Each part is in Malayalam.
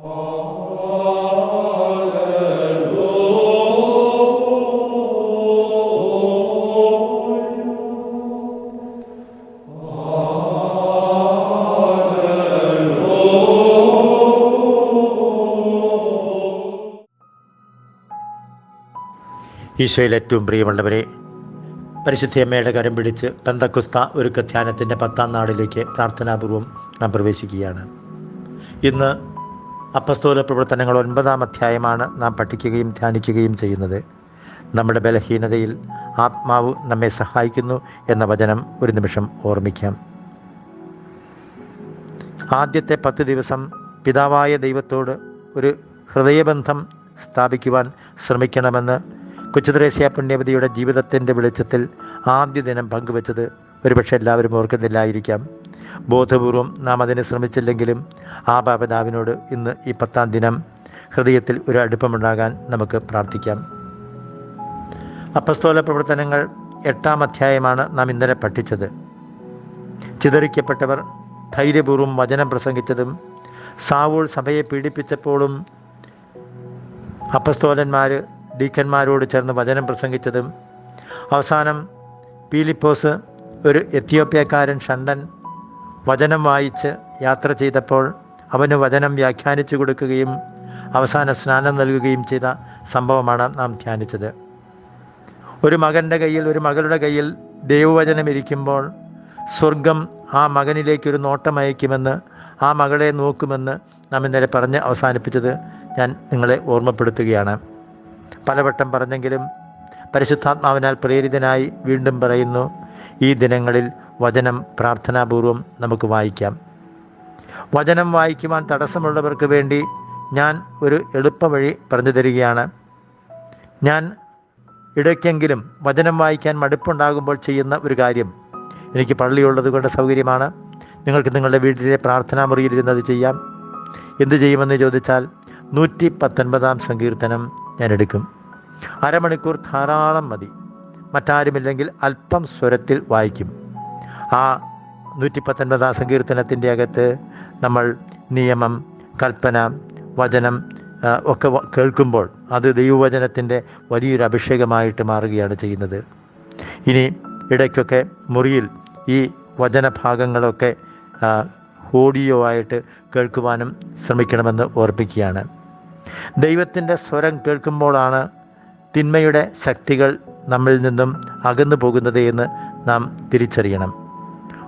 ഈശോയിൽ ഏറ്റവും പ്രിയമുള്ളവരെ പരിശുദ്ധയമ്മയുടെ കരം പിടിച്ച് പന്തക്കുസ്ത ഒരുക്ക ധ്യാനത്തിന്റെ പത്താം നാളിലേക്ക് പ്രാർത്ഥനാപൂർവം നാം പ്രവേശിക്കുകയാണ്. ഇന്ന് അപ്പസ്തോല പ്രവർത്തനങ്ങൾ ഒൻപതാം അധ്യായമാണ് നാം പഠിക്കുകയും ധ്യാനിക്കുകയും ചെയ്യുന്നത്. നമ്മുടെ ബലഹീനതയിൽ ആത്മാവ് നമ്മെ സഹായിക്കുന്നു എന്ന വചനം ഒരു നിമിഷം ഓർമ്മിക്കാം. ആദ്യത്തെ പത്ത് ദിവസം പിതാവായ ദൈവത്തോട് ഒരു ഹൃദയബന്ധം സ്ഥാപിക്കുവാൻ ശ്രമിക്കണമെന്ന് കൊച്ചുത്രേസ്യ പുണ്യവതിയുടെ ജീവിതത്തിന്റെ വെളിച്ചത്തിൽ ആദ്യ ദിനം പങ്കുവച്ചത് ഒരുപക്ഷെ എല്ലാവരും ഓർക്കുന്നില്ലായിരിക്കാം. ബോധപൂർവം നാം അതിനെ ശ്രമിച്ചില്ലെങ്കിലും ആ പാപിതാവിനോട് ഇന്ന് ഈ പത്താം ദിനം ഹൃദയത്തിൽ ഒരു അടുപ്പമുണ്ടാകാൻ നമുക്ക് പ്രാർത്ഥിക്കാം. അപ്പസ്തോല പ്രവർത്തനങ്ങൾ എട്ടാം അധ്യായമാണ് നാം ഇന്നലെ പഠിച്ചത്. ചിതറിക്കപ്പെട്ടവർ ധൈര്യപൂർവം വചനം പ്രസംഗിച്ചതും സാവൂൾ സഭയെ പീഡിപ്പിച്ചപ്പോഴും അപ്പസ്തോലന്മാർ ഡീക്കന്മാരോട് ചേർന്ന് വചനം പ്രസംഗിച്ചതും അവസാനം പീലിപ്പോസ് ഒരു എത്യോപ്യക്കാരൻ ഷണ്ടൻ വചനം വായിച്ച് യാത്ര ചെയ്തപ്പോൾ അവന് വചനം വ്യാഖ്യാനിച്ചു കൊടുക്കുകയും അവസാന സ്നാനം നൽകുകയും ചെയ്ത സംഭവമാണ് നാം ധ്യാനിച്ചത്. ഒരു മകന്റെ കയ്യിൽ ഒരു മകളുടെ കയ്യിൽ ദൈവവചനം ഇരിക്കുമ്പോൾ സ്വർഗം ആ മകനിലേക്കൊരു നോട്ടം അയക്കുമെന്ന് ആ മകളെ നോക്കുമെന്ന് നാം ഇന്നലെ പറഞ്ഞ് അവസാനിപ്പിച്ചത് ഞാൻ നിങ്ങളെ ഓർമ്മപ്പെടുത്തുകയാണ്. പലവട്ടം പറഞ്ഞെങ്കിലും പരിശുദ്ധാത്മാവിനാൽ പ്രേരിതനായി വീണ്ടും പറയുന്നു ഈ ദിനങ്ങളിൽ വചനം പ്രാർത്ഥനാപൂർവം നമുക്ക് വായിക്കാം. വചനം വായിക്കുവാൻ തടസ്സമുള്ളവർക്ക് വേണ്ടി ഞാൻ ഒരു എളുപ്പവഴി പറഞ്ഞു തരികയാണ്. ഞാൻ ഇടയ്ക്കെങ്കിലും വചനം വായിക്കാൻ മടുപ്പുണ്ടാകുമ്പോൾ ചെയ്യുന്ന ഒരു കാര്യം എനിക്ക് പള്ളിയുള്ളത് കൊണ്ട് സൗകര്യമാണ്. നിങ്ങൾക്ക് നിങ്ങളുടെ വീട്ടിലെ പ്രാർത്ഥനാ മുറിയിലിരുന്ന് അത് ചെയ്യാം. എന്ത് ചെയ്യുമെന്ന് ചോദിച്ചാൽ നൂറ്റി പത്തൊൻപതാം സങ്കീർത്തനം ഞാൻ എടുക്കും. അരമണിക്കൂർ ധാരാളം മതി. മറ്റാരുമില്ലെങ്കിൽ അല്പം സ്വരത്തിൽ വായിക്കും. ആ നൂറ്റി പത്തൊൻപതാം സങ്കീർത്തനത്തിന്റെ അകത്ത് നമ്മൾ നിയമം കൽപ്പന വചനം ഒക്കെ കേൾക്കുമ്പോൾ അത് ദൈവവചനത്തിന്റെ വലിയൊരു അഭിഷേകമായിട്ട് മാറുകയാണ് ചെയ്യുന്നത്. ഇനി ഇടയ്ക്കൊക്കെ മുറിയിൽ ഈ വചനഭാഗങ്ങളൊക്കെ ഓഡിയോ ആയിട്ട് കേൾക്കുവാനും ശ്രമിക്കണമെന്ന് ഓർപ്പിക്കുകയാണ്. ദൈവത്തിന്റെ സ്വരം കേൾക്കുമ്പോഴാണ് തിന്മയുടെ ശക്തികൾ നമ്മിൽ നിന്നും അകന്നു പോകുന്നത് എന്ന് നാം തിരിച്ചറിയണം.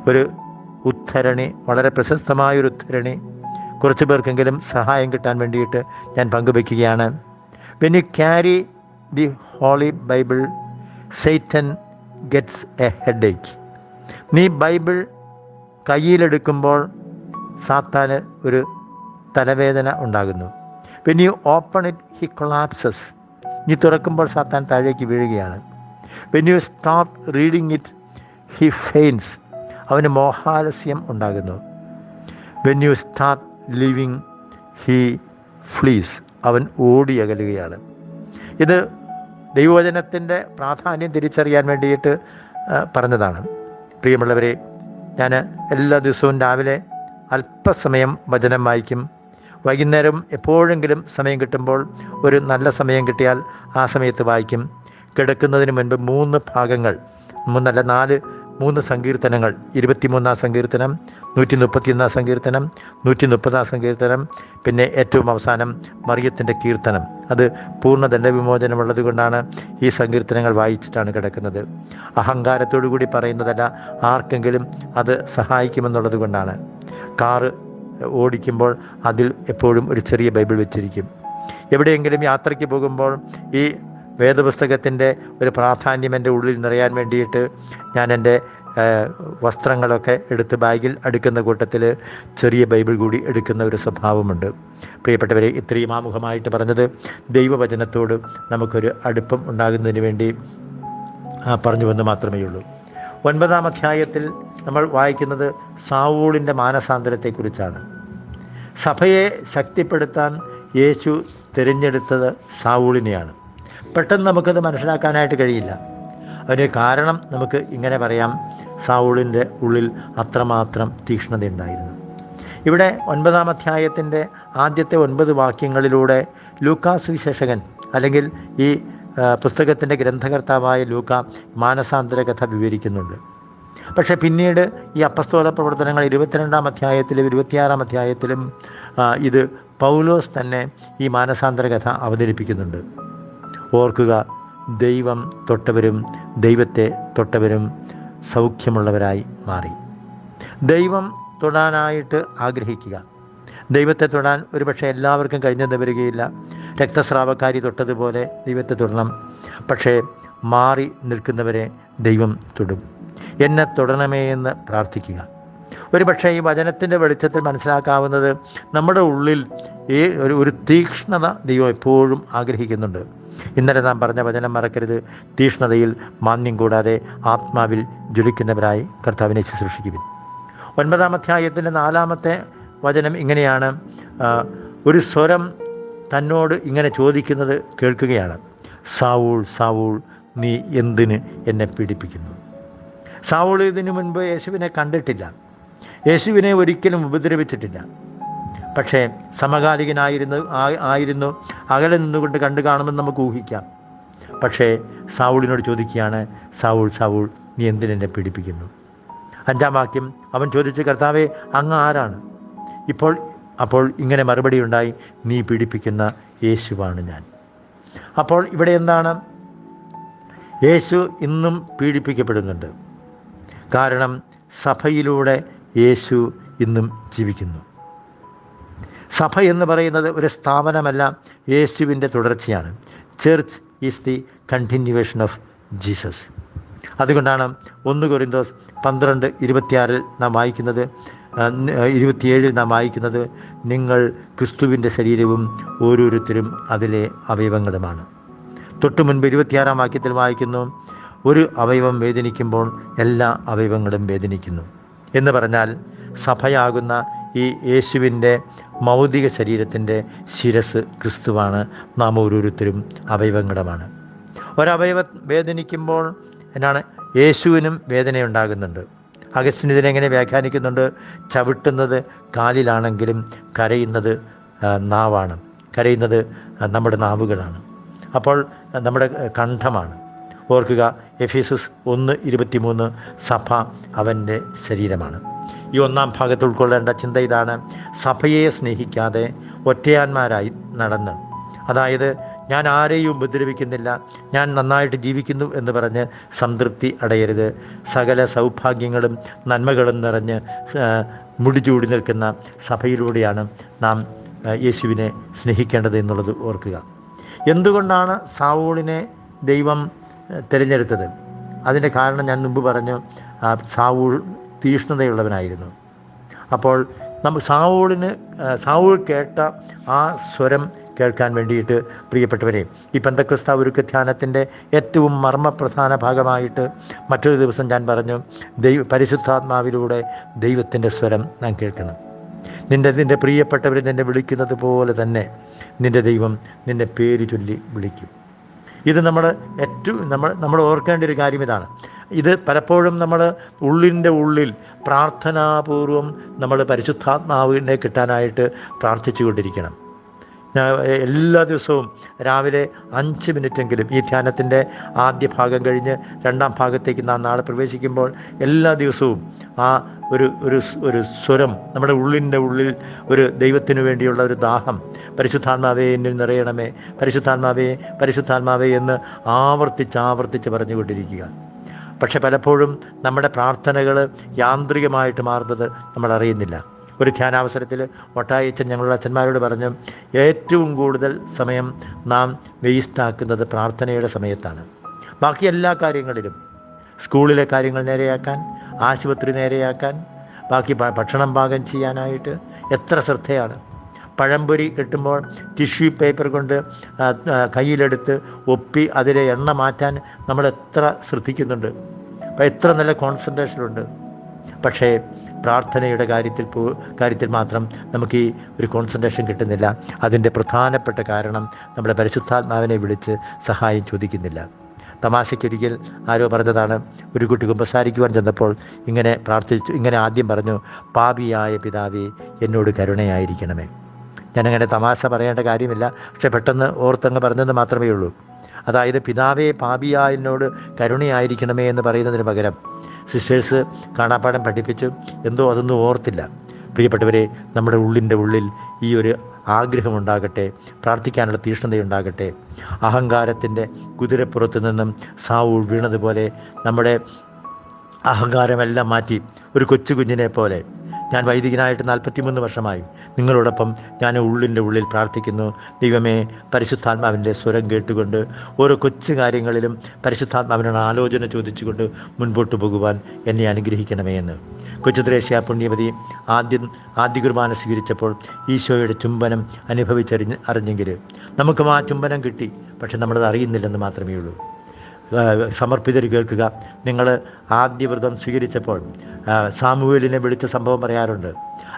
ഒരു ഉദ്ധരണി വളരെ പ്രശസ്തമായ ഒരു ഉദ്ധരണി. കുറച്ച് പേർക്കെങ്കിലും സഹായം കിട്ടാൻ വേണ്ടിയിട്ട് ഞാൻ പങ്കുവെക്കുകയാണ് when you carry the holy Bible Satan gets a head headache നീ ബൈബിൾ കയ്യിലെടുക്കുമ്പോൾ സാത്താന് ഒരു തലവേദന ഉണ്ടാകുന്നു. When you open it he collapses നീ തുറക്കുമ്പോൾ സാത്താൻ താഴേക്ക് വീഴുകയാണ്. When you start reading it he faints അവന് മോഹാലസ്യം ഉണ്ടാകുന്നു. When you start living he flees അവൻ ഓടി അകലുകയാണ്. ഇത് ദൈവവചനത്തിന്റെ പ്രാധാന്യം തിരിച്ചറിയാൻ വേണ്ടിയിട്ട് പറഞ്ഞതാണ്. പ്രിയമുള്ളവരെ ഞാൻ എല്ലാ ദിവസവും രാവിലെ അല്പസമയം വചനം വായിക്കും. വൈകുന്നേരം എപ്പോഴെങ്കിലും സമയം കിട്ടുമ്പോൾ ഒരു നല്ല സമയം കിട്ടിയാൽ ആ സമയത്ത് വായിക്കും. കിടക്കുന്നതിന് മുൻപ് മൂന്ന് ഭാഗങ്ങൾ മൂന്നല്ല നാല് മൂന്ന് സങ്കീർത്തനങ്ങൾ. ഇരുപത്തിമൂന്നാം സങ്കീർത്തനം നൂറ്റി മുപ്പത്തിയൊന്നാം സങ്കീർത്തനം നൂറ്റി മുപ്പതാം സങ്കീർത്തനം പിന്നെ ഏറ്റവും അവസാനം മറിയത്തിന്റെ കീർത്തനം. അത് പൂർണ ദണ്ഡവിമോചനമുള്ളത് കൊണ്ടാണ് ഈ സങ്കീർത്തനങ്ങൾ വായിച്ചിട്ടാണ് കിടക്കുന്നത്. അഹങ്കാരത്തോടു കൂടി പറയുന്നതല്ല ആർക്കെങ്കിലും അത് സഹായിക്കുമെന്നുള്ളത് കൊണ്ടാണ് കാറ് ഓടിക്കുമ്പോൾ അതിൽ എപ്പോഴും ഒരു ചെറിയ ബൈബിൾ വെച്ചിരിക്കും. എവിടെയെങ്കിലും യാത്രയ്ക്ക് പോകുമ്പോൾ ഈ വേദപുസ്തകത്തിന്റെ ഒരു പ്രാധാന്യം എന്റെ ഉള്ളിൽ നിറയാൻ വേണ്ടിയിട്ട് ഞാൻ എന്റെ വസ്ത്രങ്ങളൊക്കെ എടുത്ത് ബാഗിൽ അടുക്കുന്ന കൂട്ടത്തിൽ ചെറിയ ബൈബിൾ കൂടി എടുക്കുന്ന ഒരു സ്വഭാവമുണ്ട്. പ്രിയപ്പെട്ടവരെ ഇത്രയും ആമുഖമായിട്ട് പറഞ്ഞത് ദൈവവചനത്തോട് നമുക്കൊരു അടുപ്പം ഉണ്ടാകുന്നതിന് വേണ്ടി പറഞ്ഞു പറഞ്ഞുവെന്ന് മാത്രമേ ഉള്ളൂ. ഒൻപതാം അധ്യായത്തിൽ നമ്മൾ വായിക്കുന്നത് സാവൂളിന്റെ മാനസാന്തരത്തെക്കുറിച്ചാണ്. സഭയെ ശക്തിപ്പെടുത്താൻ യേശു തിരഞ്ഞെടുത്തത് സാവൂളിനെയാണ്. പെട്ടെന്ന് നമുക്കത് മനസ്സിലാക്കാനായിട്ട് കഴിയില്ല. അതിന് കാരണം നമുക്ക് ഇങ്ങനെ പറയാം. സാവൂളിന്റെ ഉള്ളിൽ അത്രമാത്രം തീക്ഷ്ണതയുണ്ടായിരുന്നു ഇവിടെ ഒൻപതാം അധ്യായത്തിന്റെ ആദ്യത്തെ ഒൻപത് വാക്യങ്ങളിലൂടെ ലൂക്കാസ് വിശേഷകൻ അല്ലെങ്കിൽ ഈ പുസ്തകത്തിന്റെ ഗ്രന്ഥകർത്താവായ ലൂക്ക മാനസാന്തര കഥ വിവരിക്കുന്നുണ്ട്. പക്ഷേ പിന്നീട് ഈ അപ്പസ്തോല പ്രവർത്തനങ്ങൾ ഇരുപത്തിരണ്ടാം അധ്യായത്തിലും ഇരുപത്തിയാറാം അധ്യായത്തിലും ഇത് പൗലോസ് തന്നെ ഈ മാനസാന്തര കഥ അവതരിപ്പിക്കുന്നുണ്ട്. ഓർക്കുക ദൈവം തൊട്ടവരും ദൈവത്തെ തൊട്ടവരും സൗഖ്യമുള്ളവരായി മാറി. ദൈവം തൊടാനായിട്ട് ആഗ്രഹിക്കുക. ദൈവത്തെ തൊടാൻ ഒരുപക്ഷെ എല്ലാവർക്കും കഴിഞ്ഞെന്ന് വരികയില്ല. രക്തസ്രാവക്കാരി തൊട്ടതുപോലെ ദൈവത്തെ തൊടണം. പക്ഷേ മാറി നിൽക്കുന്നവരെ ദൈവം തൊടും. എന്നെ തൊടണമേ എന്ന് പ്രാർത്ഥിക്കുക. ഒരുപക്ഷെ ഈ വചനത്തിന്റെ വെളിച്ചത്തിൽ മനസ്സിലാക്കാവുന്നത് നമ്മുടെ ഉള്ളിൽ ഈ ഒരു ഒരു തീക്ഷ്ണത ദൈവം എപ്പോഴും ആഗ്രഹിക്കുന്നുണ്ട്. ഇന്നലെ നാം പറഞ്ഞ വചനം മറക്കരുത്. തീഷ്ണതയിൽ മാന്യം കൂടാതെ ആത്മാവിൽ ജ്വലിക്കുന്നവരായി കർത്താവിനെ ശുശ്രൂഷിക്കുവിൻ. ഒൻപതാം അധ്യായത്തിന്റെ നാലാമത്തെ വചനം ഇങ്ങനെയാണ്. ഒരു സ്വരം തന്നോട് ഇങ്ങനെ ചോദിക്കുന്നത് കേൾക്കുകയാണ്. സാവൂൾ സാവൂൾ നീ എന്തിന് എന്നെ പീഡിപ്പിക്കുന്നു? സാവൂൾ ഇതിനു മുൻപ് യേശുവിനെ കണ്ടിട്ടില്ല. യേശുവിനെ ഒരിക്കലും ഉപദ്രവിച്ചിട്ടില്ല. പക്ഷേ സമകാലികനായിരുന്നു ആയിരുന്നു. അകലെ നിന്നുകൊണ്ട് കണ്ടു കാണുമെന്ന് നമുക്ക് ഊഹിക്കാം. പക്ഷേ സാവൂളിനോട് ചോദിക്കുകയാണ് സാവൂൾ സാവൂൾ നീ എന്തിനെന്നെ പീഡിപ്പിക്കുന്നു? അഞ്ചാം വാക്യം അവൻ ചോദിച്ചു കർത്താവെ അങ്ങ് ആരാണ്? ഇപ്പോൾ അപ്പോൾ ഇങ്ങനെ മറുപടി ഉണ്ടായി നീ പീഡിപ്പിക്കുന്ന യേശുവാണ് ഞാൻ. അപ്പോൾ ഇവിടെ എന്താണ്? യേശു ഇന്നും പീഡിപ്പിക്കപ്പെടുന്നുണ്ട്. കാരണം സഭയിലൂടെ യേശു ഇന്നും ജീവിക്കുന്നു. സഭ എന്ന് പറയുന്നത് ഒരു സ്ഥാപനമല്ല യേശുവിന്റെ തുടർച്ചയാണ്. Church is the continuation of Jesus അതുകൊണ്ടാണ് ഒന്ന് കൊരിന്തോസ് പന്ത്രണ്ട് ഇരുപത്തിയാറിൽ നാം വായിക്കുന്നത് ഇരുപത്തിയേഴിൽ നാം വായിക്കുന്നത് നിങ്ങൾ ക്രിസ്തുവിന്റെ ശരീരവും ഓരോരുത്തരും അതിലെ അവയവങ്ങളുമാണ്. തൊട്ടു മുൻപ് ഇരുപത്തിയാറാം വാക്യത്തിൽ വായിക്കുന്നു ഒരു അവയവം വേദനിക്കുമ്പോൾ എല്ലാ അവയവങ്ങളും വേദനിക്കുന്നു. എന്ന് പറഞ്ഞാൽ സഭയാകുന്ന ഈ യേശുവിന്റെ മൗതിക ശരീരത്തിന്റെ ശിരസ് ക്രിസ്തുവാണ്. നാം ഓരോരുത്തരും അവയവങ്ങളുമാണ് ഒരവയവ വേദനിക്കുമ്പോൾ എന്നാണ് യേശുവിനും വേദനയുണ്ടാകുന്നുണ്ട്. അഗസ്റ്റിൻ ഇതിനെങ്ങനെ വ്യാഖ്യാനിക്കുന്നുണ്ട്? ചവിട്ടുന്നത് കാലിലാണെങ്കിലും കരയുന്നത് നാവാണ്. കരയുന്നത് നമ്മുടെ നാവുകളാണ്. അപ്പോൾ നമ്മുടെ കണ്ഠമാണ്. ഓർക്കുക എഫീസസ് ഒന്ന് ഇരുപത്തിമൂന്ന് സഭ അവന്റെ ശരീരമാണ്. ഈ ഒന്നാം ഭാഗത്ത് ഉൾക്കൊള്ളേണ്ട ചിന്ത ഇതാണ്. സഭയെ സ്നേഹിക്കാതെ ഒറ്റയാന്മാരായി നടന്ന്. അതായത് ഞാൻ ആരെയും ഉപദ്രവിക്കുന്നില്ല. ഞാൻ നന്നായിട്ട് ജീവിക്കുന്നു എന്ന് പറഞ്ഞ് സംതൃപ്തി അടയരുത്. സകല സൗഭാഗ്യങ്ങളും നന്മകളും നിറഞ്ഞ് മുടിചൂടി നിൽക്കുന്ന സഭയിലൂടെയാണ് നാം യേശുവിനെ സ്നേഹിക്കേണ്ടത് എന്നുള്ളത് ഓർക്കുക. എന്തുകൊണ്ടാണ് സാവൂളിനെ ദൈവം തിരഞ്ഞെടുത്തത്? അതിന്റെ കാരണം ഞാൻ മുമ്പ് പറഞ്ഞു സാവൂൾ തീഷ്ണതയുള്ളവനായിരുന്നു. അപ്പോൾ നമ്മൾ സാവൂളിന് സാവൂൾ കേട്ട ആ സ്വരം കേൾക്കാൻ വേണ്ടിയിട്ട് പ്രിയപ്പെട്ടവരെ ഈ പന്തക്രിസ്ത ഒരുക്ക ധ്യാനത്തിന്റെ ഏറ്റവും മർമ്മപ്രധാന ഭാഗമായിട്ട് മറ്റൊരു ദിവസം ഞാൻ പറഞ്ഞു ദൈവ പരിശുദ്ധാത്മാവിലൂടെ ദൈവത്തിന്റെ സ്വരം നാം കേൾക്കണം. നിന്റെ നിന്റെ പ്രിയപ്പെട്ടവർ നിന്നെ വിളിക്കുന്നത് പോലെ തന്നെ നിന്റെ ദൈവം നിന്നെ പേര് ചൊല്ലി വിളിക്കും. ഇത് നമ്മൾ ഏറ്റവും നമ്മൾ നമ്മൾ ഓർക്കേണ്ട ഒരു കാര്യം ഇതാണ്. ഇത് പലപ്പോഴും നമ്മൾ ഉള്ളിന്റെ ഉള്ളിൽ പ്രാർത്ഥനാപൂർവം നമ്മൾ പരിശുദ്ധാത്മാവിനെ കിട്ടാനായിട്ട് പ്രാർത്ഥിച്ചുകൊണ്ടിരിക്കണം ഞാൻ എല്ലാ ദിവസവും രാവിലെ അഞ്ച് മിനിറ്റെങ്കിലും ഈ ധ്യാനത്തിന്റെ ആദ്യ ഭാഗം കഴിഞ്ഞ് രണ്ടാം ഭാഗത്തേക്ക് നാം നാളെ പ്രവേശിക്കുമ്പോൾ എല്ലാ ദിവസവും ആ ഒരു ഒരു ഒരു സ്വരം നമ്മുടെ ഉള്ളിന്റെ ഉള്ളിൽ ഒരു ദൈവത്തിന് വേണ്ടിയുള്ള ഒരു ദാഹം. പരിശുദ്ധാത്മാവേ എന്നിൽ നിറയണമേ. പരിശുദ്ധാത്മാവേ പരിശുദ്ധാത്മാവേ എന്ന് ആവർത്തിച്ച് ആവർത്തിച്ച് പറഞ്ഞുകൊണ്ടിരിക്കുക. പക്ഷെ പലപ്പോഴും നമ്മുടെ പ്രാർത്ഥനകൾ യാന്ത്രികമായിട്ട് മാറുന്നത് നമ്മൾ അറിയുന്നില്ല. ഒരു ധ്യാനാവസരത്തിൽ ഒട്ടായച്ചൻ ഞങ്ങളുടെ അച്ഛന്മാരോട് പറഞ്ഞു ഏറ്റവും കൂടുതൽ സമയം നാം വേസ്റ്റാക്കുന്നത് പ്രാർത്ഥനയുടെ സമയത്താണ്. ബാക്കി എല്ലാ കാര്യങ്ങളിലും സ്കൂളിലെ കാര്യങ്ങൾ നേരെയാക്കാൻ ആശുപത്രി നേരെയാക്കാൻ ബാക്കി ഭക്ഷണം പാകം ചെയ്യാനായിട്ട് എത്ര ശ്രദ്ധയാണ്. പഴംപൊരി കിട്ടുമ്പോൾ ടിഷ്യൂ പേപ്പർ കൊണ്ട് കയ്യിലെടുത്ത് ഒപ്പി അതിലെ എണ്ണ മാറ്റാൻ നമ്മൾ എത്ര ശ്രദ്ധിക്കുന്നുണ്ട്. അപ്പം എത്ര നല്ല കോൺസെൻട്രേഷനുണ്ട് പക്ഷേ പ്രാർത്ഥനയുടെ കാര്യത്തിൽ പോ കാര്യത്തിൽ മാത്രം നമുക്ക് ഈ ഒരു കോൺസെൻട്രേഷൻ കിട്ടുന്നില്ല. അതിന്റെ പ്രധാനപ്പെട്ട കാരണം നമ്മുടെ പരിശുദ്ധാത്മാവിനെ വിളിച്ച് സഹായം ചോദിക്കുന്നില്ല. തമാശയ്ക്കൊരിക്കൽ ആരോ പറഞ്ഞതാണ്. ഒരു കുട്ടി കുമ്പസാരിക്കുവാൻ ചെന്നപ്പോൾ ഇങ്ങനെ പ്രാർത്ഥിച്ചു ഇങ്ങനെ ആദ്യം പറഞ്ഞു പാപിയായ പിതാവേ എന്നോട് കരുണയായിരിക്കണമേ. ഞാനങ്ങനെ തമാശ പറയേണ്ട കാര്യമില്ല പക്ഷെ പെട്ടെന്ന് ഓർത്തങ്ങ് പറഞ്ഞത് മാത്രമേ ഉള്ളൂ. അതായത് പിതാവേ പാപിയായ എന്നോട് കരുണയായിരിക്കണമേ എന്ന് പറയുന്നതിന് പകരം സിസ്റ്റേഴ്സ് കാണാപ്പാടം പഠിപ്പിച്ചു. എന്തോ അതൊന്നും ഓർത്തില്ല. പ്രിയപ്പെട്ടവരെ നമ്മുടെ ഉള്ളിന്റെ ഉള്ളിൽ ഈ ഒരു ആഗ്രഹമുണ്ടാകട്ടെ പ്രാർത്ഥിക്കാനുള്ള തീഷ്ണതയുണ്ടാകട്ടെ. അഹങ്കാരത്തിന്റെ കുതിരപ്പുറത്ത് നിന്നും സാവൂൾ വീണതുപോലെ നമ്മുടെ അഹങ്കാരമെല്ലാം മാറ്റി ഒരു കൊച്ചു കുഞ്ഞിനെ പോലെ ഞാൻ വൈദികനായിട്ട് നാൽപ്പത്തിമൂന്ന് വർഷമായി. നിങ്ങളോടൊപ്പം ഞാൻ ഉള്ളിന്റെ ഉള്ളിൽ പ്രാർത്ഥിക്കുന്നു. ദൈവമേ പരിശുദ്ധാത്മാവിന്റെ സ്വരം കേട്ടുകൊണ്ട് ഓരോ കൊച്ചു കാര്യങ്ങളിലും പരിശുദ്ധാത്മാവിനോട് ആലോചന ചോദിച്ചുകൊണ്ട് മുൻപോട്ട് പോകുവാൻ എന്നെ അനുഗ്രഹിക്കണമേ എന്ന്. കൊച്ചു പുണ്യവതി ആദ്യം ആദ്യ കുർബാന സ്വീകരിച്ചപ്പോൾ ഈശോയുടെ ചുംബനം അനുഭവിച്ചറിഞ്ഞ് അറിഞ്ഞെങ്കിൽ നമുക്കും ആ ചുംബനം കിട്ടി. പക്ഷെ നമ്മളത് അറിയുന്നില്ലെന്ന് മാത്രമേ ഉള്ളൂ. സമർപ്പിതർ കേൾക്കുക. നിങ്ങൾ ആദ്യ വ്രതം സ്വീകരിച്ചപ്പോൾ സാമുവേലിനെ വിളിച്ച സംഭവം പറയാറുണ്ട്.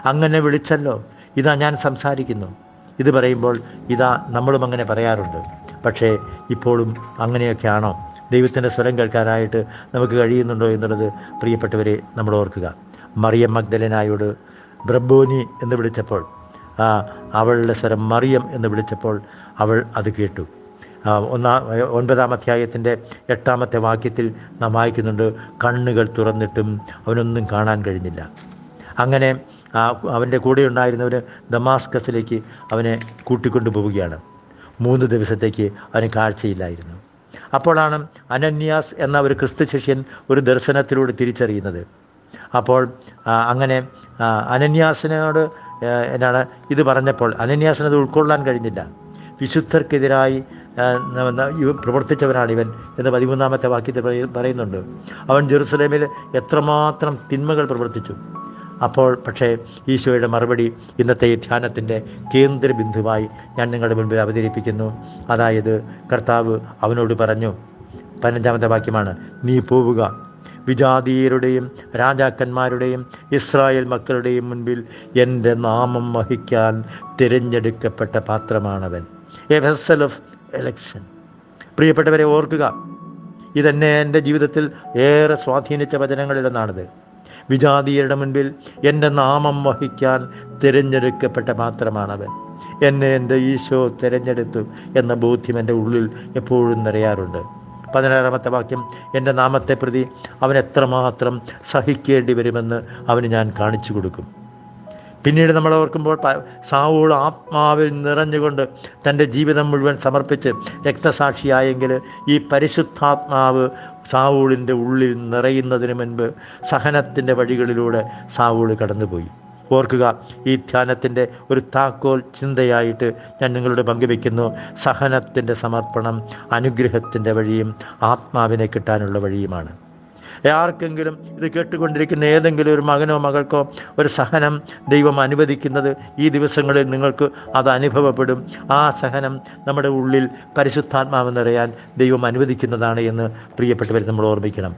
അങ്ങനെ വിളിച്ചല്ലോ. ഇതാ ഞാൻ സംസാരിക്കുന്നു. ഇത് പറയുമ്പോൾ ഇതാ നമ്മളും അങ്ങനെ പറയാറുണ്ട്. പക്ഷേ ഇപ്പോഴും അങ്ങനെയൊക്കെയാണോ? ദൈവത്തിന്റെ സ്വരം കേൾക്കാനായിട്ട് നമുക്ക് കഴിയുന്നുണ്ടോ എന്നുള്ളത് പ്രിയപ്പെട്ടവരെ നമ്മൾ ഓർക്കുക. മറിയം മഗ്ദലനായോട് ബ്രബോനി എന്ന് വിളിച്ചപ്പോൾ അവളുടെ സ്വരം മറിയം എന്ന് വിളിച്ചപ്പോൾ അവൾ അത് കേട്ടു. ഒന്നാം ഒൻപതാം അധ്യായത്തിന്റെ എട്ടാമത്തെ വാക്യത്തിൽ നാം വായിക്കുന്നുണ്ട് കണ്ണുകൾ തുറന്നിട്ടും അവനൊന്നും കാണാൻ കഴിഞ്ഞില്ല. അങ്ങനെ അവന്റെ കൂടെ ഉണ്ടായിരുന്നവർ ദമാസ്കസിലേക്ക് അവനെ കൂട്ടിക്കൊണ്ടു പോവുകയാണ്. മൂന്ന് ദിവസത്തേക്ക് അവന് കാഴ്ചയില്ലായിരുന്നു. അപ്പോഴാണ് അനന്യാസ് എന്ന ഒരു ക്രിസ്തു ശിഷ്യൻ ഒരു ദർശനത്തിലൂടെ തിരിച്ചറിയുന്നത്. അപ്പോൾ അങ്ങനെ അനന്യാസിനോട് എന്നാണ് ഇത് പറഞ്ഞപ്പോൾ അനന്യാസിനത് ഉൾക്കൊള്ളാൻ കഴിഞ്ഞില്ല. വിശുദ്ധർക്കെതിരായി പ്രവർത്തിച്ചവനാണ് ഇവൻ എന്ന് പതിമൂന്നാമത്തെ വാക്യത്തിൽ പറയുന്നുണ്ട്. അവൻ ജെറുസലേമിൽ എത്രമാത്രം തിന്മകൾ പ്രവർത്തിച്ചു. അപ്പോൾ പക്ഷേ ഈശോയുടെ മറുപടി ഇന്നത്തെ ഈ ധ്യാനത്തിന്റെ കേന്ദ്ര ബിന്ദുവായി ഞാൻ നിങ്ങളുടെ മുൻപിൽ അവതരിപ്പിക്കുന്നു. അതായത് കർത്താവ് അവനോട് പറഞ്ഞു പതിനഞ്ചാമത്തെ വാക്യമാണ് നീ പോവുക. വിജാതീയരുടെയും രാജാക്കന്മാരുടെയും ഇസ്രായേൽ മക്കളുടെയും മുൻപിൽ എന്റെ നാമം വഹിക്കാൻ തിരഞ്ഞെടുക്കപ്പെട്ട പാത്രമാണവൻ. എ. വെസൽ ഓഫ് എലക്ഷൻ പ്രിയപ്പെട്ടവരെ ഓർക്കുക ഇതെന്നെ എന്റെ ജീവിതത്തിൽ ഏറെ സ്വാധീനിച്ച വചനങ്ങളിലൊന്നാണിത്. വിജാതീയരുടെ മുൻപിൽ എന്റെ നാമം വഹിക്കാൻ തിരഞ്ഞെടുക്കപ്പെട്ട മാത്രമാണവൻ. എന്നെ എന്റെ ഈശോ തിരഞ്ഞെടുത്തു എന്ന ബോധ്യം എന്റെ ഉള്ളിൽ എപ്പോഴും നിറയാറുണ്ട്. പതിനാറാമത്തെ വാക്യം എന്റെ നാമത്തെ പ്രതി അവൻ എത്രമാത്രം സഹിക്കേണ്ടി വരുമെന്ന് അവന് ഞാൻ കാണിച്ചു കൊടുക്കും. പിന്നീട് നമ്മൾ ഓർക്കുമ്പോൾ സാവൂൾ ആത്മാവിൽ നിറഞ്ഞുകൊണ്ട് തന്റെ ജീവിതം മുഴുവൻ സമർപ്പിച്ച് രക്തസാക്ഷിയായെങ്കിൽ ഈ പരിശുദ്ധാത്മാവ് സാവൂളിന്റെ ഉള്ളിൽ നിറയുന്നതിന് മുൻപ് സഹനത്തിന്റെ വഴികളിലൂടെ സാവൂൾ കടന്നുപോയി. ഓർക്കുക ഈ ധ്യാനത്തിന്റെ ഒരു താക്കോൽ ചിന്തയായിട്ട് ഞാൻ നിങ്ങളോട് പങ്കുവെക്കുന്നു സഹനത്തിന്റെ സമർപ്പണം അനുഗ്രഹത്തിന്റെ വഴിയും ആത്മാവിനെ കിട്ടാനുള്ള വഴിയുമാണ്. ആർക്കെങ്കിലും ഇത് കേട്ടുകൊണ്ടിരിക്കുന്ന ഏതെങ്കിലും ഒരു മകനോ മകൾക്കോ ഒരു സഹനം ദൈവം അനുവദിക്കുന്നത് ഈ ദിവസങ്ങളിൽ നിങ്ങൾക്ക് അത് അനുഭവപ്പെടും. ആ സഹനം നമ്മുടെ ഉള്ളിൽ പരിശുദ്ധാത്മാവ് നിറയാൻ ദൈവം അനുവദിക്കുന്നതാണ് എന്ന് പ്രിയപ്പെട്ടവർ നമ്മൾ ഓർമ്മിക്കണം.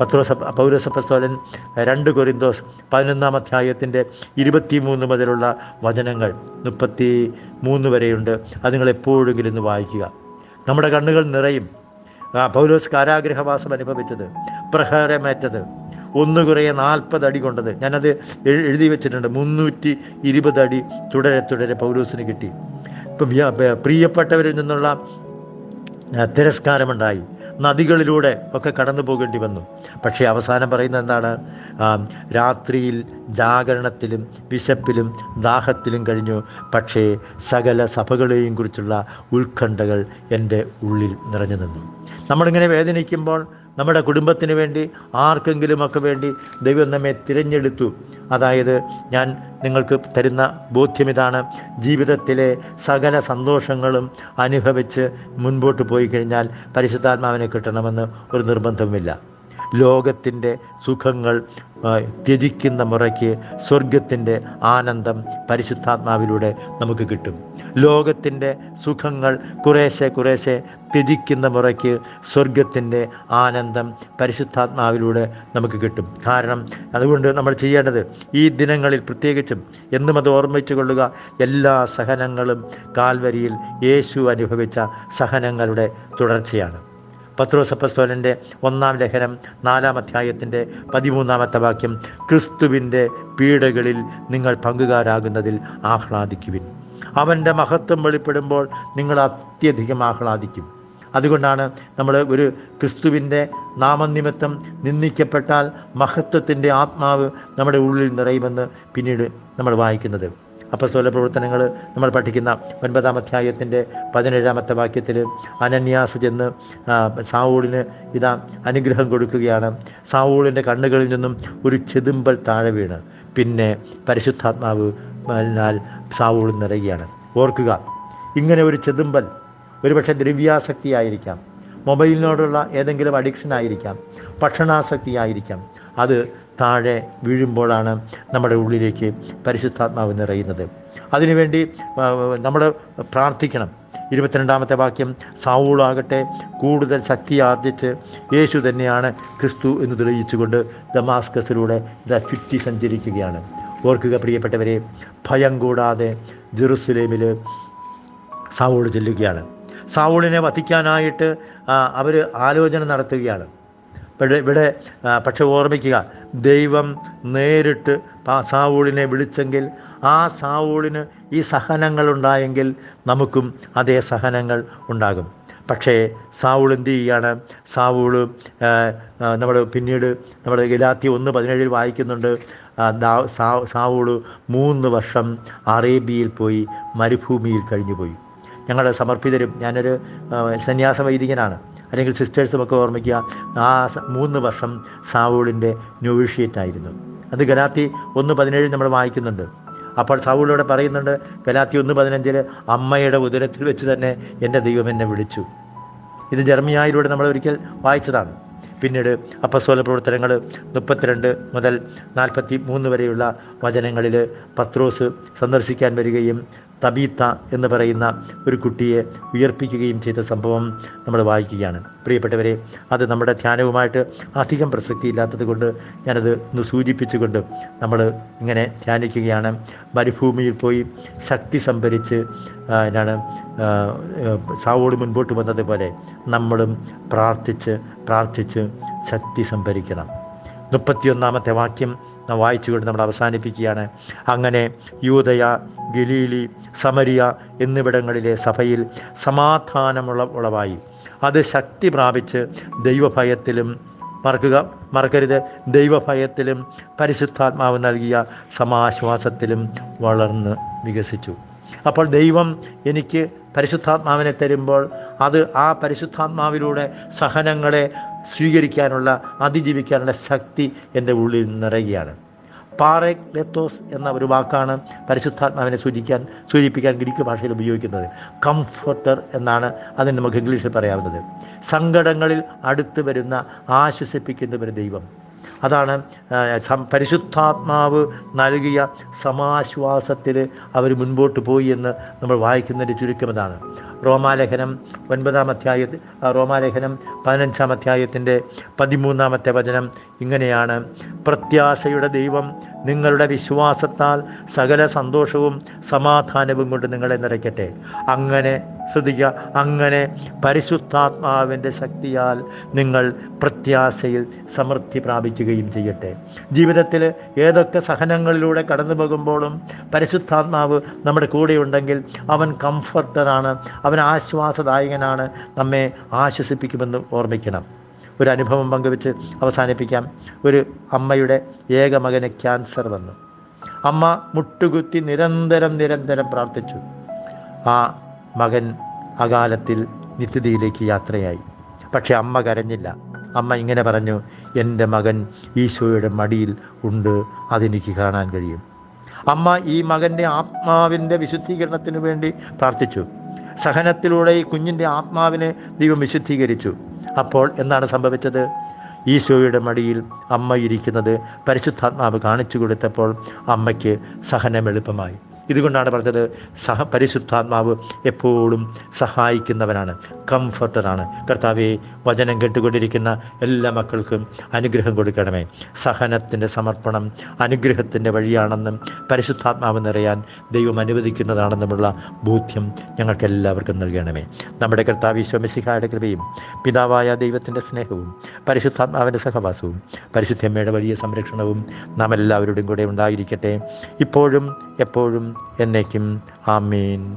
പത്രോസ പൗരസപ്പസ്തോലൻ രണ്ട് കൊരിന്തോസ് പതിനൊന്നാം അധ്യായത്തിന്റെ ഇരുപത്തിമൂന്ന് മുതലുള്ള വചനങ്ങൾ മുപ്പത്തി മൂന്ന് വരെയുണ്ട്. അത് നിങ്ങൾ എപ്പോഴെങ്കിലും വായിക്കുക. നമ്മുടെ കണ്ണുകൾ നിറയും. പൗലോസ് കാരാഗ്രഹവാസം അനുഭവിച്ചത്. പ്രഹരമേറ്റത്. ഒന്ന് കുറയെ നാൽപ്പത് അടി കൊണ്ടത്. ഞാനത് എഴുതി വെച്ചിട്ടുണ്ട്. മുന്നൂറ്റി ഇരുപത് അടി തുടരെ തുടരെ പൗലോസിന് കിട്ടി. ഇപ്പം പ്രിയപ്പെട്ടവരിൽ നിന്നുള്ള തിരസ്കാരമുണ്ടായി. നദികളിലൂടെ ഒക്കെ കടന്നു പോകേണ്ടി വന്നു. പക്ഷേ അവസാനം പറയുന്നത് എന്താണ്? രാത്രിയിൽ ജാഗരണത്തിലും വിശപ്പിലും ദാഹത്തിലും കഴിഞ്ഞു. പക്ഷേ സകല സഭകളെയും കുറിച്ചുള്ള ഉത്കണ്ഠകൾ എന്റെ ഉള്ളിൽ നിറഞ്ഞു നിന്നു. നമ്മളിങ്ങനെ വേദനിക്കുമ്പോൾ നമ്മുടെ കുടുംബത്തിന് വേണ്ടി ആർക്കെങ്കിലുമൊക്കെ വേണ്ടി ദൈവം നമ്മെ തിരഞ്ഞെടുത്തു. അതായത് ഞാൻ നിങ്ങൾക്ക് തരുന്ന ബോധ്യം ഇതാണ്. ജീവിതത്തിലെ സകല സന്തോഷങ്ങളും അനുഭവിച്ച് മുൻപോട്ട് പോയി കഴിഞ്ഞാൽ പരിശുദ്ധാത്മാവിനെ കിട്ടണമെന്ന് ഒരു നിർബന്ധവുമില്ല. ലോകത്തിന്റെ സുഖങ്ങൾ ത്യജിക്കുന്ന മുറയ്ക്ക് സ്വർഗത്തിന്റെ ആനന്ദം പരിശുദ്ധാത്മാവിലൂടെ നമുക്ക് കിട്ടും. ലോകത്തിന്റെ സുഖങ്ങൾ കുറേശ്ശെ കുറേശ്ശെ ത്യജിക്കുന്ന മുറയ്ക്ക് സ്വർഗത്തിന്റെ ആനന്ദം പരിശുദ്ധാത്മാവിലൂടെ നമുക്ക് കിട്ടും. കാരണം അതുകൊണ്ട് നമ്മൾ ചെയ്യേണ്ടത് ഈ ദിനങ്ങളിൽ പ്രത്യേകിച്ചും എന്നും അത് ഓർമ്മിച്ചു കൊള്ളുക എല്ലാ സഹനങ്ങളും കാൽവരിയിൽ യേശു അനുഭവിച്ച സഹനങ്ങളുടെ തുടർച്ചയാണ്. പത്രോസപ്പസ്തോലന്റെ ഒന്നാം ലേഖനം നാലാം അധ്യായത്തിന്റെ പതിമൂന്നാമത്തെ വാക്യം ക്രിസ്തുവിന്റെ പീഡകളിൽ നിങ്ങൾ പങ്കുകാരാകുന്നതിൽ ആഹ്ലാദിക്കുവിൻ. അവന്റെ മഹത്വം വെളിപ്പെടുമ്പോൾ നിങ്ങൾ അത്യധികം ആഹ്ലാദിക്കും. അതുകൊണ്ടാണ് നമ്മൾ ഒരു ക്രിസ്തുവിന്റെ നാമനിമിത്തം നിന്ദിക്കപ്പെട്ടാൽ മഹത്വത്തിന്റെ ആത്മാവ് നമ്മുടെ ഉള്ളിൽ നിറയുമെന്ന് പിന്നീട് നമ്മൾ വായിക്കുന്നത്. അപ്പസ്തോല പ്രവർത്തനങ്ങൾ നമ്മൾ പഠിക്കുന്ന ഒൻപതാം അധ്യായത്തിന്റെ പതിനേഴാമത്തെ വാക്യത്തിൽ അനന്യാസ് ചെന്ന് സാവൂളിന് ഇതാ അനുഗ്രഹം കൊടുക്കുകയാണ്. സാവൂളിന്റെ കണ്ണുകളിൽ നിന്നും ഒരു ചെതുമ്പൽ താഴെ വീണ്. പിന്നെ പരിശുദ്ധാത്മാവ് സാവൂൾ നിറയുകയാണ്. ഓർക്കുക ഇങ്ങനെ ഒരു ചെതുമ്പൽ ഒരുപക്ഷെ ദ്രവ്യാസക്തി ആയിരിക്കാം. മൊബൈലിനോടുള്ള ഏതെങ്കിലും അഡിക്ഷൻ ആയിരിക്കാം. ഭക്ഷണാസക്തി ആയിരിക്കാം. അത് താഴെ വീഴുമ്പോഴാണ് നമ്മുടെ ഉള്ളിലേക്ക് പരിശുദ്ധാത്മാവ് നിറയുന്നത്. അതിനുവേണ്ടി നമ്മൾ പ്രാർത്ഥിക്കണം. ഇരുപത്തിരണ്ടാമത്തെ വാക്യം സാവൂളാകട്ടെ കൂടുതൽ ശക്തി ആർജിച്ച് യേശു തന്നെയാണ് ക്രിസ്തു എന്ന് തെളിയിച്ചുകൊണ്ട് ദമാസ്കസിലൂടെ ഇതാ ചുറ്റി സഞ്ചരിക്കുകയാണ്. ഓർക്കുക പ്രിയപ്പെട്ടവരെ ഭയം കൂടാതെ ജെറുസലേമിൽ സാവൂൾ ചെല്ലുകയാണ്. സാവൂളിനെ വധിക്കാനായിട്ട് അവർ ആലോചന നടത്തുകയാണ്. ഇവിടെ പക്ഷെ ഓർമ്മിക്കുക ദൈവം നേരിട്ട് സാവൂളിനെ വിളിച്ചെങ്കിൽ ആ സാവൂളിന് ഈ സഹനങ്ങളുണ്ടായെങ്കിൽ നമുക്കും അതേ സഹനങ്ങൾ ഉണ്ടാകും. പക്ഷേ സാവൂൾ എന്ത് ചെയ്യുകയാണ് സാവൂൾ നമ്മൾ പിന്നീട് നമ്മൾ ഗലാത്തി ഒന്ന് പതിനേഴിൽ വായിക്കുന്നുണ്ട്. ആ, ദാ- സാ- സാവൂൾ മൂന്ന് വർഷം അറേബ്യയിൽ പോയി മരുഭൂമിയിൽ കഴിഞ്ഞു പോയി ഞങ്ങൾ സമർപ്പിതരും ഞാനൊരു സന്യാസ വൈദികനാണ് അല്ലെങ്കിൽ സിസ്റ്റേഴ്സും ഒക്കെ ഓർമ്മിക്കുക ആ മൂന്ന് വർഷം സാവൂളിന്റെ ആയിരുന്നു. അത് ഗലാത്തി ഒന്ന് പതിനേഴ് നമ്മൾ വായിക്കുന്നുണ്ട്. അപ്പോൾ സാവൂളിലൂടെ പറയുന്നുണ്ട് ഗലാത്തി ഒന്ന് പതിനഞ്ചിൽ അമ്മയുടെ ഉദരത്തിൽ വെച്ച് തന്നെ എന്റെ ദൈവം എന്നെ വിളിച്ചു. ഇത് ജർമ്മിയായിലൂടെ നമ്മൾ ഒരിക്കൽ വായിച്ചതാണ്. പിന്നീട് അപ്പസോല പ്രവർത്തനങ്ങൾ മുപ്പത്തിരണ്ട് മുതൽ നാൽപ്പത്തി മൂന്ന് വരെയുള്ള വചനങ്ങളിൽ പത്രോസ് സന്ദർശിക്കാൻ വരികയും തബീത്ത എന്ന് പറയുന്ന ഒരു കുട്ടിയെ ഉയർപ്പിക്കുകയും ചെയ്ത സംഭവം നമ്മൾ വായിക്കുകയാണ്. പ്രിയപ്പെട്ടവരെ അത് നമ്മുടെ ധ്യാനവുമായിട്ട് അധികം പ്രസക്തിയില്ലാത്തത് കൊണ്ട് ഞാനത് ഒന്ന് സൂചിപ്പിച്ചുകൊണ്ട് നമ്മൾ ഇങ്ങനെ ധ്യാനിക്കുകയാണ്. മരുഭൂമിയിൽ പോയി ശക്തി സംഭരിച്ച് എന്നാണ് സാവോട് മുൻപോട്ട് വന്നതുപോലെ നമ്മളും പ്രാർത്ഥിച്ച് പ്രാർത്ഥിച്ച് ശക്തി സംഭരിക്കണം. മുപ്പത്തിയൊന്നാമത്തെ വാക്യം വായിച്ചുകൊണ്ട് നമ്മൾ അവസാനിപ്പിക്കുകയാണ്. അങ്ങനെ യൂതയ ഗലീലി സമരിയ എന്നിവിടങ്ങളിലെ സഭയിൽ സമാധാനമുള്ള ഉളവായി. അത് ശക്തി പ്രാപിച്ച് ദൈവഭയത്തിലും മറക്കുക മറക്കരുത്. ദൈവഭയത്തിലും പരിശുദ്ധാത്മാവ് നൽകിയ സമാശ്വാസത്തിലും വളർന്ന് വികസിച്ചു. അപ്പോൾ ദൈവം എനിക്ക് പരിശുദ്ധാത്മാവിനെ തരുമ്പോൾ അത് ആ പരിശുദ്ധാത്മാവിലൂടെ സഹനങ്ങളെ സ്വീകരിക്കാനുള്ള അതിജീവിക്കാനുള്ള ശക്തി എന്റെ ഉള്ളിൽ നിറയുകയാണ്. പാറക്ലെത്തോസ് എന്ന ഒരു വാക്കാണ് പരിശുദ്ധാത്മാവിനെ സൂചിക്കാൻ സൂചിപ്പിക്കാൻ ഗ്രീക്ക് ഭാഷയിൽ ഉപയോഗിക്കുന്നത്. കംഫർട്ടർ എന്നാണ് അതിന് നമുക്ക് ഇംഗ്ലീഷിൽ പറയാവുന്നത്. സങ്കടങ്ങളിൽ അടുത്ത് വരുന്ന ആശ്വസിപ്പിക്കുന്ന ഒരു ദൈവം. അതാണ് പരിശുദ്ധാത്മാവ് നൽകിയ സമാശ്വാസത്തിൽ അവർ മുൻപോട്ട് പോയി എന്ന് നമ്മൾ വായിക്കുന്നതിന്റെ ചുരുക്കം അതാണ് റോമാലേഖനം ഒൻപതാം അധ്യായത്തിൽ ആ, റോമാലേഖനം പതിനഞ്ചാം അധ്യായത്തിന്റെ പതിമൂന്നാമത്തെ വചനം ഇങ്ങനെയാണ്. പ്രത്യാശയുടെ ദൈവം നിങ്ങളുടെ വിശ്വാസത്താൽ സകല സന്തോഷവും സമാധാനവും കൊണ്ട് നിങ്ങളെ നിറയ്ക്കട്ടെ. അങ്ങനെ ശ്രദ്ധിക്കുക അങ്ങനെ പരിശുദ്ധാത്മാവിന്റെ ശക്തിയാൽ നിങ്ങൾ പ്രത്യാശയിൽ സമൃദ്ധി പ്രാപിക്കുകയും ചെയ്യട്ടെ. ജീവിതത്തിൽ ഏതൊക്കെ സഹനങ്ങളിലൂടെ കടന്നു പോകുമ്പോഴും പരിശുദ്ധാത്മാവ് നമ്മുടെ കൂടെയുണ്ടെങ്കിൽ അവൻ കംഫർട്ടറാണ് അവൻ ആശ്വാസദായകനാണ്. നമ്മെ ആശ്വസിപ്പിക്കുമെന്ന് ഓർമ്മിക്കണം. ഒരു അനുഭവം പങ്കുവെച്ച് അവസാനിപ്പിക്കാം. ഒരു അമ്മയുടെ ഏക മകന് ക്യാൻസർ വന്നു. അമ്മ മുട്ടുകുത്തി നിരന്തരം നിരന്തരം പ്രാർത്ഥിച്ചു. ആ മകൻ അകാലത്തിൽ നിത്യതയിലേക്ക് യാത്രയായി. പക്ഷെ അമ്മ കരഞ്ഞില്ല. അമ്മ ഇങ്ങനെ പറഞ്ഞു എന്റെ മകൻ ഈശോയുടെ മടിയിൽ ഉണ്ട്. അതെനിക്ക് കാണാൻ കഴിയും. അമ്മ ഈ മകന്റെ ആത്മാവിന്റെ വിശുദ്ധീകരണത്തിന് വേണ്ടി പ്രാർത്ഥിച്ചു. സഹനത്തിലൂടെ ഈ കുഞ്ഞിന്റെ ആത്മാവിനെ ദൈവം വിശുദ്ധീകരിച്ചു. അപ്പോൾ എന്താണ് സംഭവിച്ചത്? ഈശോയുടെ മടിയിൽ അമ്മ ഇരിക്കുന്നത് പരിശുദ്ധാത്മാവ് കാണിച്ചു കൊടുത്തപ്പോൾ അമ്മയ്ക്ക് സഹനം എളുപ്പമായി. ഇതുകൊണ്ടാണ് പറഞ്ഞത് സഹ പരിശുദ്ധാത്മാവ് എപ്പോഴും സഹായിക്കുന്നവനാണ് കംഫർട്ടറാണ്. കർത്താവെ വചനം കേട്ടുകൊണ്ടിരിക്കുന്ന എല്ലാ മക്കൾക്കും അനുഗ്രഹം കൊടുക്കണമേ. സഹനത്തിന്റെ സമർപ്പണം അനുഗ്രഹത്തിന്റെ വഴിയാണെന്നും പരിശുദ്ധാത്മാവ് നിറയാൻ ദൈവം അനുവദിക്കുന്നതാണെന്നുമുള്ള ബോധ്യം ഞങ്ങൾക്ക് എല്ലാവർക്കും നൽകണമേ. നമ്മുടെ കർത്താവ് ഈശോമിസിഹായുടെ കൃപയും പിതാവായ ദൈവത്തിന്റെ സ്നേഹവും പരിശുദ്ധാത്മാവിന്റെ സഹവാസവും പരിശുദ്ധമ്മയുടെ വലിയ സംരക്ഷണവും നാം എല്ലാവരുടെയും കൂടെ ഉണ്ടായിരിക്കട്ടെ. ഇപ്പോഴും എപ്പോഴും എന്നേക്കും. ആമീൻ.